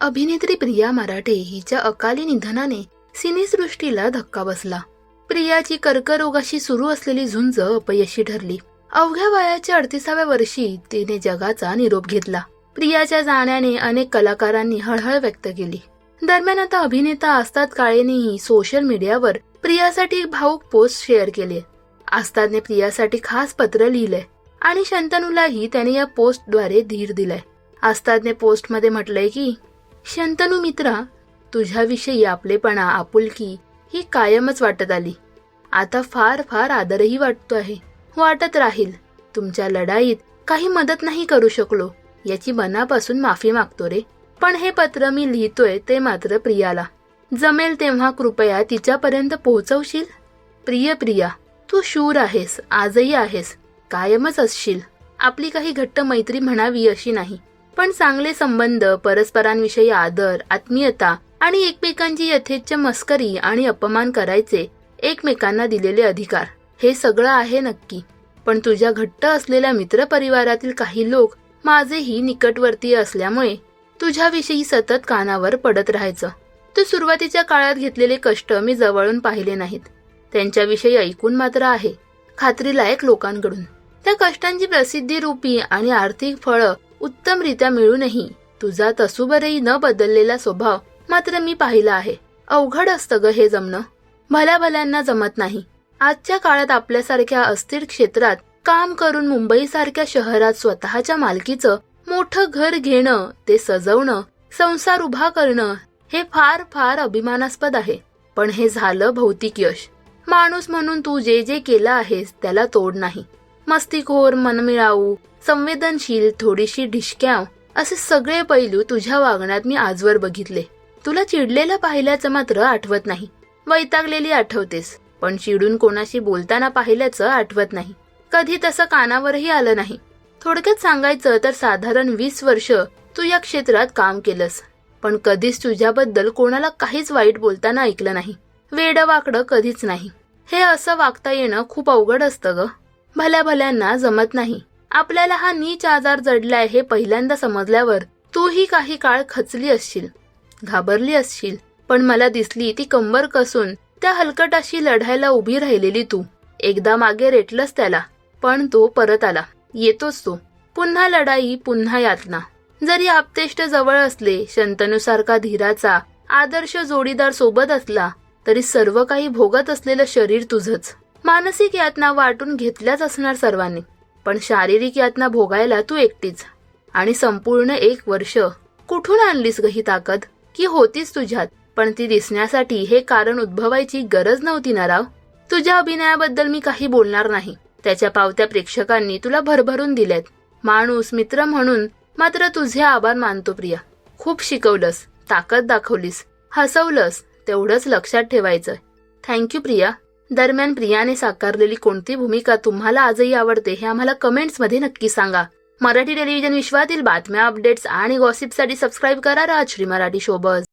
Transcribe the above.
अभिनेत्री प्रिया मराठे हिच्या अकाली निधनाने सिनेसृष्टीला धक्का बसला. प्रियाची कर्करोगाशी सुरू असलेली झुंज अपयशी ठरली. अवघ्या वयाच्या अडतीसाव्या वर्षी तिने जगाचा निरोप घेतला. प्रियाच्या जाण्याने अनेक कलाकारांनी हळहळ व्यक्त केली. दरम्यान आता अभिनेता आस्ताद काळेनेही सोशल मीडियावर प्रियासाठी भाऊक पोस्ट शेअर केले. आस्तादने प्रियासाठी खास पत्र लिहिलंय आणि शंतनूलाही त्याने या पोस्टद्वारे धीर दिलाय. आस्तादने पोस्टमध्ये म्हटलंय की शंतनू मित्रा तुझ्याविषयी आपलेपणा आपुलकी ही कायमच वाटत आली. आता फार फार आदरही वाटतो आहे. वाटत राहील तुमच्या लढाईत काही मदत नाही करू शकलो याची मनापासून माफी मागतो रे. पण हे पत्र मी लिहितोय ते मात्र प्रियाला. जमेल तेव्हा कृपया तिच्यापर्यंत पोहोचवशील? प्रिय प्रिया तू शूर आहेस आजही आहेस कायमच असशील. आपली काही घट्ट मैत्री म्हणावी अशी नाही. पण चांगले संबंध परस्परांविषयी आदर आत्मीयता आणि एकमेकांची यथेच्छ मस्करी आणि अपमान करायचे एकमेकांना दिलेले अधिकार. हे सगळं आहे नक्की. पण तुझ्या घट्ट असलेल्या मित्रपरिवारातील काही लोक माझेही निकटवर्तीय असल्यामुळे तुझ्याविषयी सतत कानावर पडत राहायचं. तू सुरुवातीच्या काळात घेतलेले कष्ट मी जवळून पाहिले नाहीत. त्यांच्याविषयी ऐकून मात्र आहे. खात्रीलायक लोकांकडून. त्या कष्टांची प्रसिद्धी रूपी आणि आर्थिक फळं उत्तमरित्या मिळूनही. तुझा तसुबरही न बदललेला स्वभाव मात्र मी पाहिला आहे. अवघड असतं ग हे जमणं. भल्या भल्यांना जमत नाही. आजच्या काळात आपल्यासारख्या अस्थिर क्षेत्रात काम करून मुंबईसारख्या शहरात स्वतःच्या मालकीचं मोठं घर घेणं ते सजवणं संसार उभा करणं हे फार फार अभिमानास्पद आहे. पण हे झालं भौतिक यश. माणूस म्हणून तू जे जे केलं आहेस त्याला तोड नाही. मस्तीखोर मनमिळाऊ संवेदनशील थोडीशी ढिशक्याव असे सगळे पैलू तुझ्या वागण्यात मी आजवर बघितले. तुला चिडलेलं पाहिल्याचं मात्र आठवत नाही. वैतागलेली आठवतेस पण चिडून कोणाशी बोलताना पाहिल्याचं आठवत नाही. कधी तसं कानावरही आलं नाही. थोडक्यात सांगायचं तर साधारण वीस वर्ष तू या क्षेत्रात काम केलंस पण कधीच तुझ्याबद्दल कोणाला काहीच वाईट बोलताना ऐकलं नाही. वेड वाकडं कधीच नाही. हे असं वागता येणं खूप अवघड असतं ग. भल्या भल्यांना जमत नाही. आपल्याला हा नीच आजार जडलाय हे पहिल्यांदा समजल्यावर तूही काही काळ खचली असशील घाबरली असशील. पण मला दिसली ती कंबर कसून त्या हलकटाशी लढायला उभी राहिलेली तू. एकदा मागे रेटलंस त्याला पण तो परत आला. येतोच तो. पुन्हा लढाई पुन्हा यातना. जरी आपतेष्ट जवळ असले शंतनुसारखा धीराचा आदर्श जोडीदार सोबत असला तरी सर्व काही भोगत असलेलं शरीर तुझंच. मानसिक यातना वाटून घेतल्याच असणार सर्वांनी. पण शारीरिक यातना भोगायला तू एकटीच. आणि संपूर्ण एक वर्ष कुठून आणलीस ग ही ताकद? की होतीच तुझ्यात. पण ती दिसण्यासाठी हे कारण उद्भवायची गरज नव्हती ना राव? तुझ्या अभिनयाबद्दल मी काही बोलणार नाही. त्याच्या पावत्या प्रेक्षकांनी तुला भरभरून दिल्यात माणूस मित्र म्हणून मात्र तुझे आभार मानतो प्रिया. खूप शिकवलंस ताकद दाखवलीस हसवलंस तेवढंच लक्षात ठेवायचं थँक्यू प्रिया. दरम्यान प्रियाने साकारलेली कोणती भूमिका तुम्हाला आजही आवडते हे आम्हाला कमेंट्समध्ये नक्की सांगा. मराठी टेलिव्हिजन विश्वातील बातम्या अपडेट्स आणि गॉसिपसाठी सबस्क्राईब करा राजश्री मराठी शोबज